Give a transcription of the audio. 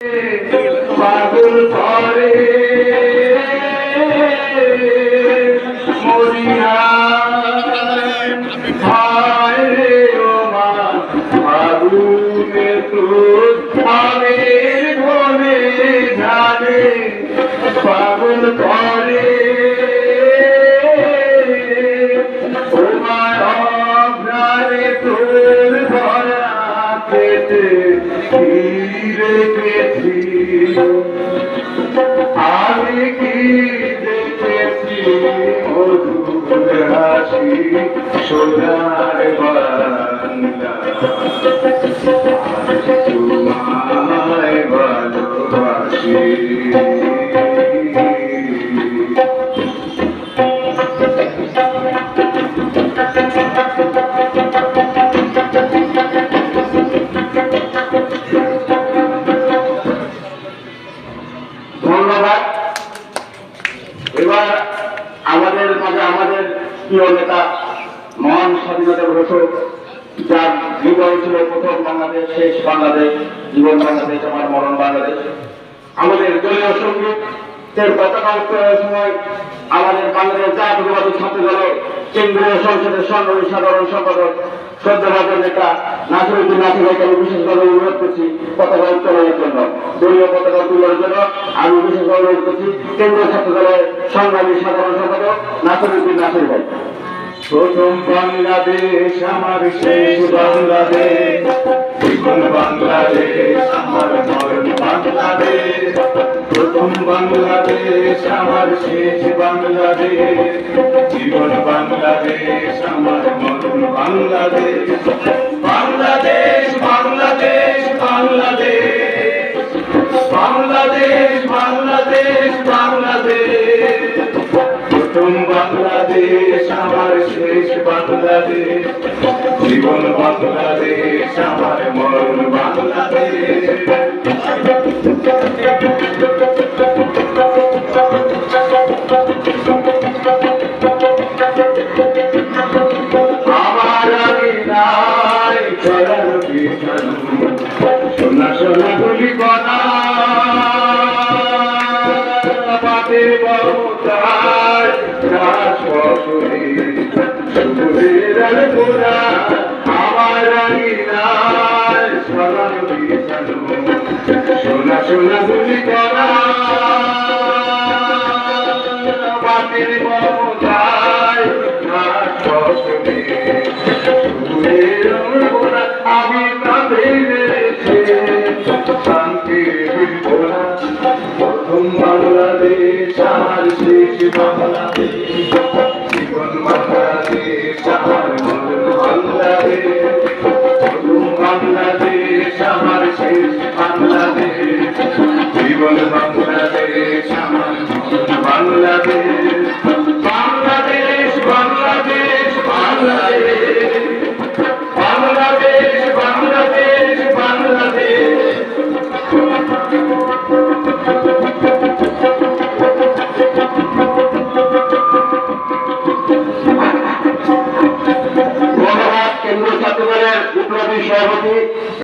পাগল পরে মরিয়া। ভাই রে মা আগুনে তো আমের কি রেখেছি আমি কি দেখেছি? মধুর হাসি সোনার বাংলা। তোমায় ধন্যবাদ। এবার আমাদের মাঝে আমাদের প্রিয় নেতা, মহান স্বাধীনতা ঘোষক, যার জীবন ছিল প্রথম বাংলাদেশ, শেষ বাংলাদেশ, জীবন বাংলাদেশ, আমার মরণ বাংলাদেশ। আমাদের দলীয় সঙ্গীতের উত্তোলনের সময় আমাদের বাংলাদেশ জাতীয়বাদী ছাত্র দলের কেন্দ্রীয় সংসদের সংগ্রামী সাধারণ সম্পাদক শ্রদ্ধাভাজন নেতা নাসিরুদ্দিন নাসির ভাইকে আমি বিশেষভাবে অনুরোধ করছি পতাকা উত্তোলনের জন্য। দলীয় পতাকা উত্তোলনের জন্য আমি বিশেষভাবে অনুরোধ করছি কেন্দ্রীয় ছাত্র দলের সংগ্রামী সাধারণ সম্পাদক নাসিরুদ্দিন নাসির ভাই। প্রথম বাংলাদেশ, আমার শেষ বাংলাদেশ। বাংলাদেশ, আমার বাংলাদেশ। প্রথম বাংলাদেশ, আমার শেষ বাংলাদেশ। জীবন বাংলাদেশ, আমার মরণ বাংলাদেশ বাংলাদেশ বাংলাদেশ বাংলাদেশ বাংলাদেশ। বাংলাদেশ বাংলাদেশ প্রথম বাংলাদেশ, আমার শেষ বাংলাদেশ। জীবন বাংলাদেশ, আমার মরণ সোনা গুলি কণা মমতার আমার আমি নাই সোনা সোনা কণা পাটের মমতার ঘাস ফসলে বাংলাদেশ জীবন সভাপতি